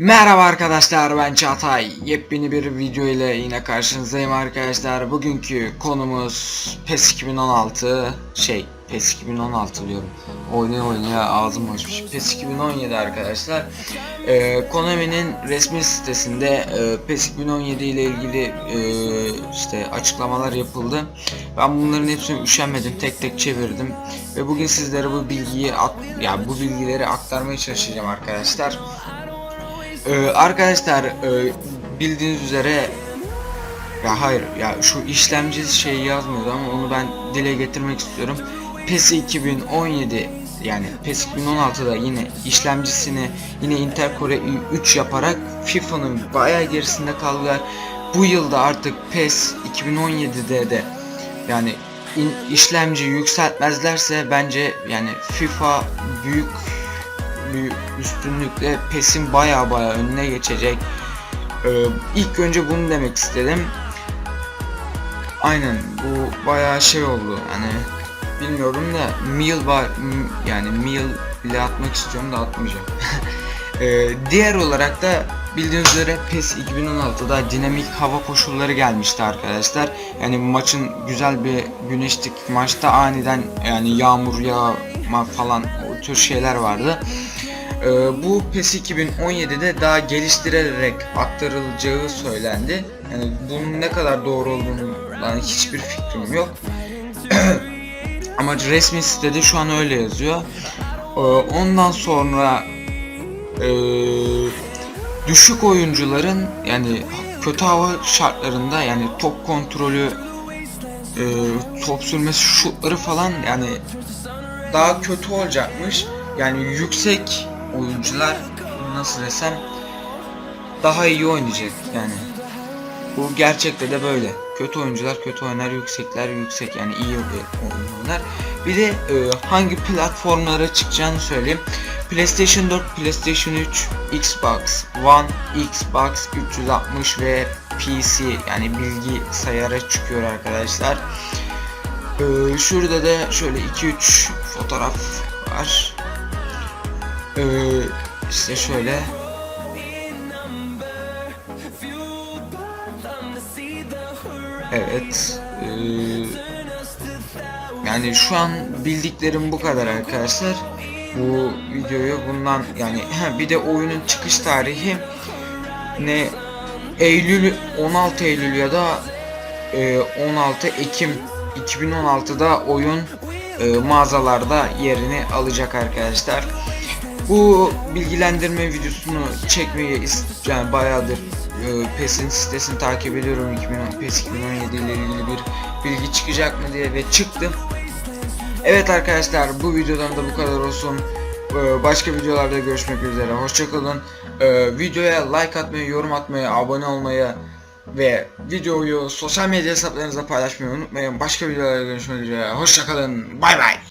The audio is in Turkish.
Merhaba arkadaşlar ben Çağatay. Yepyeni bir video ile yine karşınızdayım arkadaşlar. Bugünkü konumuz PES 2016 şey PES 2016 diyorum. Oynaya oynaya ağzım açmış. PES 2017 arkadaşlar. Ee, Konami'nin resmi sitesinde e, PES 2017 ile ilgili e, işte açıklamalar yapıldı. Ben bunların hepsini üşenmedim. Tek tek çevirdim ve bugün sizlere bu bilgiyi ya bu bilgileri aktarmaya çalışacağım arkadaşlar. Ee, arkadaşlar e, bildiğiniz üzere ya hayır ya şu işlemci şeyi yazmıyordu ama onu ben dile getirmek istiyorum. PES 2017 yani PES 2016'da yine işlemcisini yine Intel Core i3 yaparak FIFA'nın bayağı gerisinde kaldılar. Bu yılda artık PES 2017'de de yani işlemci yükseltmezlerse bence yani FIFA büyük bir üstünlükle PES'in baya baya önüne geçecek. Ee, ilk önce bunu demek istedim. Aynen bu baya şey oldu hani bilmiyorum da Mil var yani Mil bile atmak istiyorum da atmayacağım. Ee, diğer olarak da bildiğiniz üzere PES 2016'da dinamik hava koşulları gelmişti arkadaşlar. Yani maçın güzel bir güneşlik maçta aniden yani yağmur yağma falan o tür şeyler vardı. Ee, bu PES 2017'de daha geliştirilerek aktarılacağı söylendi. Yani bunun ne kadar doğru olduğundan hiçbir fikrim yok. Ama resmi sitede şu an öyle yazıyor. Ee, ondan sonra ee, düşük oyuncuların yani kötü hava şartlarında yani top kontrolü e, top sürmesi şutları falan yani daha kötü olacakmış. Yani yüksek oyuncular nasıl desem daha iyi oynayacak yani. Bu gerçekte de böyle. Kötü oyuncular kötü oynar, yüksekler yüksek yani iyi oynuyorlar. Bir de e, hangi platformlara çıkacağını söyleyeyim. PlayStation 4, PlayStation 3, Xbox One, Xbox 360 ve PC yani bilgisayara çıkıyor arkadaşlar. Ee, şurada da şöyle 2-3 fotoğraf var. Ee, işte şöyle. Evet. ee, yani şu an bildiklerim bu kadar arkadaşlar. Bu videoyu bundan yani bir de oyunun çıkış tarihi ne Eylül 16 Eylül ya da e, 16 Ekim 2016'da oyun e, mağazalarda yerini alacak arkadaşlar. Bu bilgilendirme videosunu çekmeyi yani bayağıdır e, PES'in sitesini takip ediyorum 2010 PES 2017 ile ilgili bir bilgi çıkacak mı diye ve çıktı. Evet arkadaşlar bu videodan da bu kadar olsun. Ee, Başka videolarda görüşmek üzere. Hoşçakalın. Ee, videoya like atmayı, yorum atmayı, abone olmayı ve videoyu sosyal medya hesaplarınızda paylaşmayı unutmayın. Başka videolarda görüşmek üzere. Hoşçakalın. Bay bay.